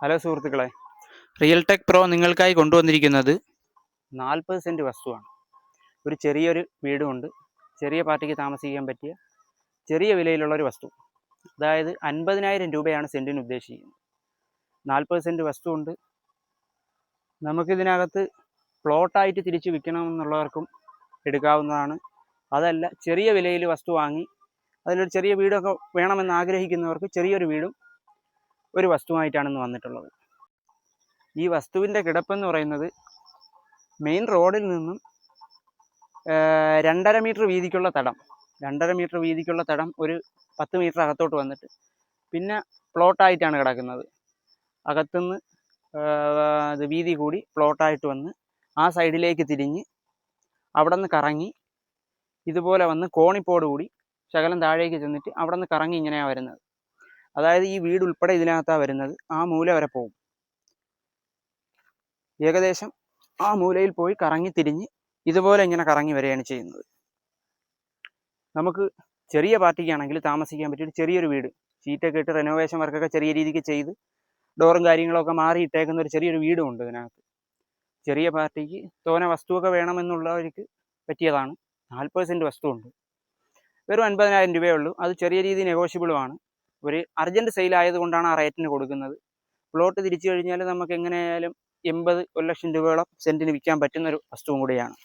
Hello സുഹൃത്തുക്കളെ. Real tech pro നിങ്ങൾക്കായി കൊണ്ടുവന്നിരിക്കുന്നത് നാൽപ്പത് സെന്റ് വസ്തുവാണ്. ഒരു ചെറിയൊരു വീടുമുണ്ട്. ചെറിയ പാർട്ടിക്ക് താമസിക്കാൻ പറ്റിയ ചെറിയ വിലയിലുള്ള ഒരു വസ്തു. അതായത് അൻപതിനായിരം രൂപയാണ് സെന്റിന് ഉദ്ദേശിക്കുന്നത്. നാൽപ്പത് സെന്റ് വസ്തുവുണ്ട്. നമുക്കിതിനകത്ത് പ്ലോട്ടായിട്ട് തിരിച്ച് വിൽക്കണമെന്നുള്ളവർക്കും എടുക്കാവുന്നതാണ്. അതല്ല ചെറിയ വിലയിൽ വസ്തു വാങ്ങി അതിലൊരു ചെറിയ വീടൊക്കെ വേണമെന്ന് ആഗ്രഹിക്കുന്നവർക്ക് ചെറിയൊരു വീടും ഒരു വസ്തുവായിട്ടാണ് ഇന്ന് വന്നിട്ടുള്ളത്. ഈ വസ്തുവിന്റെ കിടപ്പെന്ന് പറയുന്നത് മെയിൻ റോഡിൽ നിന്നും രണ്ടര മീറ്റർ വീതിക്കുള്ള തടം. രണ്ടര മീറ്റർ വീതിക്കുള്ള തടം ഒരു പത്ത് മീറ്റർ അകത്തോട്ട് വന്നിട്ട് പിന്നെ പ്ലോട്ടായിട്ടാണ് കിടക്കുന്നത്. അകത്തുനിന്ന് അത് വീതി കൂടി പ്ലോട്ടായിട്ട് വന്ന് ആ സൈഡിലേക്ക് തിരിഞ്ഞ് അവിടെ നിന്ന് കറങ്ങി ഇതുപോലെ വന്ന് കോണിപ്പോട് കൂടി ശകലം താഴേക്ക് ചെന്നിട്ട് അവിടെ നിന്ന് കറങ്ങി ഇങ്ങനെയാണ് വരുന്നത്. അതായത് ഈ വീട് ഉൾപ്പെടെ ഇതിനകത്താണ് വരുന്നത് ആ മൂല വരെ പോകും. ഏകദേശം ആ മൂലയിൽ പോയി കറങ്ങി തിരിഞ്ഞ് ഇതുപോലെ ഇങ്ങനെ കറങ്ങി വരികയാണ് ചെയ്യുന്നത്. നമുക്ക് ചെറിയ പാർട്ടിക്കാണെങ്കിൽ താമസിക്കാൻ പറ്റിയ ഒരു ചെറിയൊരു വീട് ഷീറ്റൊക്കെ ഇട്ട് റെനോവേഷൻ വർക്കൊക്കെ ചെറിയ രീതിക്ക് ചെയ്ത് ഡോറും കാര്യങ്ങളൊക്കെ മാറി ഇട്ടേക്കുന്ന ഒരു ചെറിയൊരു വീടും ഉണ്ട് ഇതിനകത്ത്. ചെറിയ പാർട്ടിക്ക് തോന വസ്തുവൊക്കെ വേണമെന്നുള്ളവർക്ക് പറ്റിയതാണ്. നാൽപ്പത് സെന്റ് വസ്തുവുണ്ട്. വെറും അൻപതിനായിരം രൂപയേ ഉള്ളൂ. അത് ചെറിയ രീതിയിൽ നെഗോഷ്യബിളുമാണ് ഒരു അർജന്റ് സെയിൽ ആയതുകൊണ്ടാണ് ആ റേറ്റിന് കൊടുക്കുന്നത്. പ്ലോട്ട് തിരിച്ചു കഴിഞ്ഞാൽ നമുക്ക് എങ്ങനെയായാലും എൺപത് ഒരു ലക്ഷം രൂപയോളം സെന്റിന് വിൽക്കാൻ പറ്റുന്ന ഒരു വസ്തുവും കൂടിയാണ്.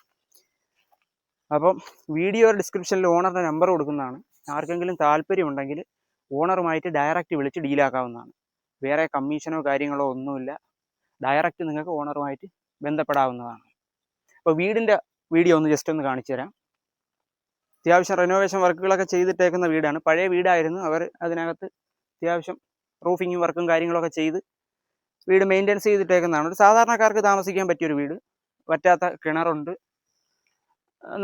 അപ്പം വീഡിയോ ഡിസ്ക്രിപ്ഷനിൽ ഓണറിന്റെ നമ്പർ കൊടുക്കുന്നതാണ്. ആർക്കെങ്കിലും താല്പര്യമുണ്ടെങ്കിൽ ഓണറുമായിട്ട് ഡയറക്റ്റ് വിളിച്ച് ഡീലാക്കാവുന്നതാണ്. വേറെ കമ്മീഷനോ കാര്യങ്ങളോ ഒന്നുമില്ല. ഡയറക്റ്റ് നിങ്ങൾക്ക് ഓണറുമായിട്ട് ബന്ധപ്പെടാവുന്നതാണ്. അപ്പോൾ വീടിന്റെ വീഡിയോ ഒന്ന് ജസ്റ്റ് ഒന്ന് കാണിച്ചു തരാം അത്യാവശ്യം റെനോവേഷൻ വർക്കുകളൊക്കെ ചെയ്തിട്ടേക്കുന്ന വീടാണ്. പഴയ വീടായിരുന്നു. അവർ അതിനകത്ത് അത്യാവശ്യം റൂഫിങ്ങും വർക്കും കാര്യങ്ങളൊക്കെ ചെയ്ത് വീട് മെയിന്റെനൻസ് ചെയ്തിട്ടേക്കുന്നതാണ്. ഒരു സാധാരണക്കാർക്ക് താമസിക്കാൻ പറ്റിയൊരു വീട്. പറ്റാത്ത കിണറുണ്ട്.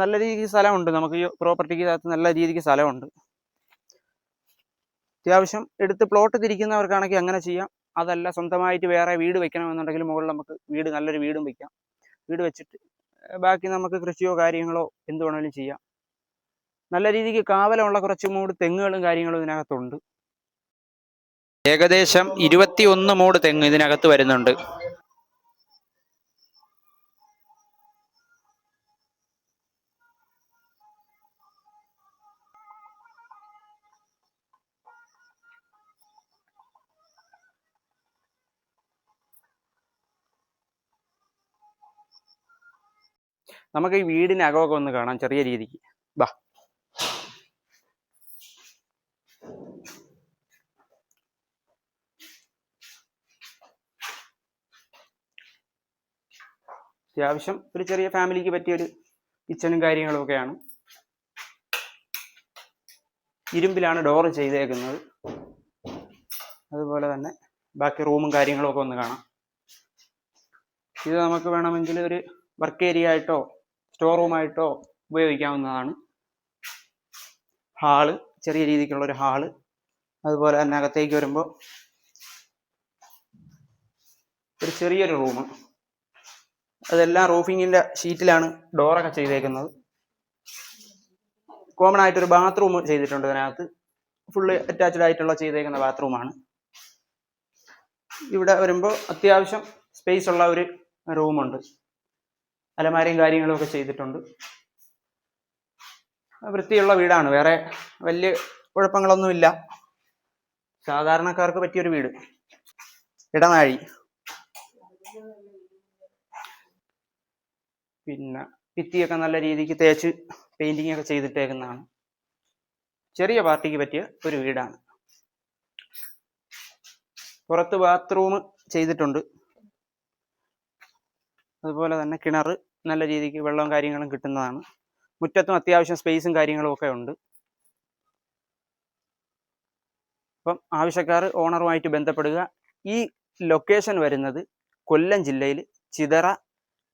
നല്ല രീതിക്ക് സ്ഥലമുണ്ട്. നമുക്ക് ഈ പ്രോപ്പർട്ടിക്ക് അകത്ത് നല്ല രീതിക്ക് സ്ഥലമുണ്ട്. അത്യാവശ്യം എടുത്ത് പ്ലോട്ട് തിരിക്കുന്നവർക്കാണെങ്കിൽ അങ്ങനെ ചെയ്യാം. അതല്ല സ്വന്തമായിട്ട് വേറെ വീട് വെക്കണമെന്നുണ്ടെങ്കിൽ മുകളിൽ നമുക്ക് വീട് നല്ലൊരു വീടും വെക്കാം. വീട് വെച്ചിട്ട് ബാക്കി നമുക്ക് കൃഷിയോ കാര്യങ്ങളോ എന്ത് വേണമെങ്കിലും ചെയ്യാം. നല്ല രീതിക്ക് കാവലമുള്ള കുറച്ച് മൂട് തെങ്ങുകളും കാര്യങ്ങളും ഇതിനകത്തുണ്ട്. ഏകദേശം ഇരുപത്തി ഒന്ന് മൂട് തെങ്ങ് ഇതിനകത്ത് വരുന്നുണ്ട്. നമുക്ക് ഈ വീടിനകമൊക്കെ ഒന്ന് കാണാം ചെറിയ രീതിക്ക്. ബാ. അത്യാവശ്യം ഒരു ചെറിയ ഫാമിലിക്ക് പറ്റിയ ഒരു കിച്ചണും കാര്യങ്ങളും ഒക്കെയാണ്. ഇരുമ്പിലാണ് ഡോർ ചെയ്തേക്കുന്നത്. അതുപോലെ തന്നെ ബാക്കി റൂമും കാര്യങ്ങളും ഒക്കെ ഒന്ന് കാണാം. ഇത് നമുക്ക് വേണമെങ്കിൽ ഒരു വർക്ക് ഏരിയ ആയിട്ടോ സ്റ്റോർ റൂമായിട്ടോ ഉപയോഗിക്കാവുന്നതാണ്. ഹാൾ ചെറിയ രീതിക്കുള്ള ഒരു ഹാൾ അതുപോലെ തന്നെ അകത്തേക്ക് വരുമ്പോൾ ഒരു ചെറിയൊരു റൂം അതെല്ലാം റൂഫിങ്ങിന്റെ ഷീറ്റിലാണ് ഡോറൊക്കെ ചെയ്തേക്കുന്നത്. കോമൺ ആയിട്ടൊരു ബാത്റൂം ചെയ്തിട്ടുണ്ട് ഇതിനകത്ത്. ഫുള്ള് അറ്റാച്ച്ഡ് ആയിട്ടുള്ള ചെയ്തേക്കുന്ന ബാത്റൂമാണ് ഇവിടെ വരുമ്പോൾ അത്യാവശ്യം സ്പേസ് ഉള്ള ഒരു റൂമുണ്ട് അലമാരയും കാര്യങ്ങളും ഒക്കെ ചെയ്തിട്ടുണ്ട്. വൃത്തിയുള്ള വീടാണ്. വേറെ വലിയ കുഴപ്പങ്ങളൊന്നുമില്ല. സാധാരണക്കാർക്ക് പറ്റിയൊരു വീട്. ഇടനാഴി. പിന്നെ ഭിത്തിയൊക്കെ നല്ല രീതിക്ക് തേച്ച് പെയിന്റിംഗ് ഒക്കെ ചെയ്തിട്ടേക്കുന്നതാണ്. ചെറിയ പാർട്ടിക്ക് പറ്റിയ ഒരു വീടാണ്. പുറത്ത് ബാത്റൂം ചെയ്തിട്ടുണ്ട്. അതുപോലെ തന്നെ കിണർ നല്ല രീതിക്ക് വെള്ളവും കാര്യങ്ങളും കിട്ടുന്നതാണ്. മുറ്റത്തും അത്യാവശ്യം സ്പേസും കാര്യങ്ങളും ഒക്കെ ഉണ്ട്. അപ്പം ആവശ്യക്കാർ ഓണറുമായിട്ട് ബന്ധപ്പെടുക. ഈ ലൊക്കേഷൻ വരുന്നത് കൊല്ലം ജില്ലയിൽ ചിതറ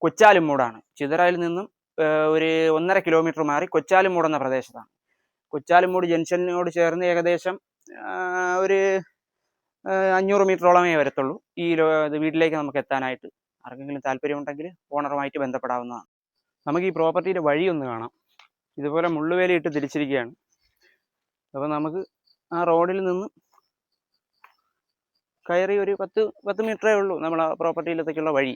കൊച്ചാലുമൂടാണ്. ചിതറയിൽ നിന്നും ഒരു ഒന്നര കിലോമീറ്റർ മാറി കൊച്ചാലുമൂട് എന്ന പ്രദേശത്താണ്. കൊച്ചാലുമൂട് ജംഗ്ഷനോട് ചേർന്ന് ഏകദേശം ഒരു അഞ്ഞൂറ് മീറ്ററോളമേ വരത്തുള്ളൂ. ഈ വീട്ടിലേക്ക് നമുക്ക് എത്താനായിട്ട് ആർക്കെങ്കിലും താല്പര്യമുണ്ടെങ്കിൽ ഓണറുമായിട്ട് ബന്ധപ്പെടാവുന്നതാണ്. നമുക്ക് ഈ പ്രോപ്പർട്ടിയുടെ വഴി ഒന്ന് കാണാം. ഇതുപോലെ മുള്ളുവേലി ഇട്ട് തിരിച്ചിരിക്കുകയാണ്. അപ്പോൾ നമുക്ക് ആ റോഡിൽ നിന്ന് കയറി ഒരു പത്ത് പത്ത് മീറ്ററേ ഉള്ളൂ നമ്മൾ ആ പ്രോപ്പർട്ടിയിലത്തേക്കുള്ള വഴി.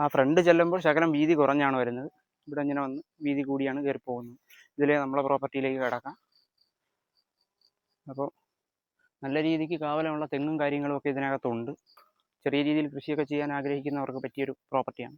ആ ഫ്രണ്ട് ചെല്ലുമ്പോൾ ശകലം വീതി കുറഞ്ഞാണ് വരുന്നത്. ഇവിടെ ഇങ്ങനെ വന്ന് വീതി കൂടിയാണ് കയറി പോകുന്നത്. ഇതിലേ നമ്മളെ പ്രോപ്പർട്ടിയിലേക്ക് കിടക്കാം. അപ്പോൾ നല്ല രീതിക്ക് കാവലമുള്ള തെങ്ങും കാര്യങ്ങളും ഒക്കെ ഇതിനകത്തുണ്ട്. ചെറിയ രീതിയിൽ കൃഷിയൊക്കെ ചെയ്യാൻ ആഗ്രഹിക്കുന്നവർക്ക് പറ്റിയൊരു പ്രോപ്പർട്ടിയാണ്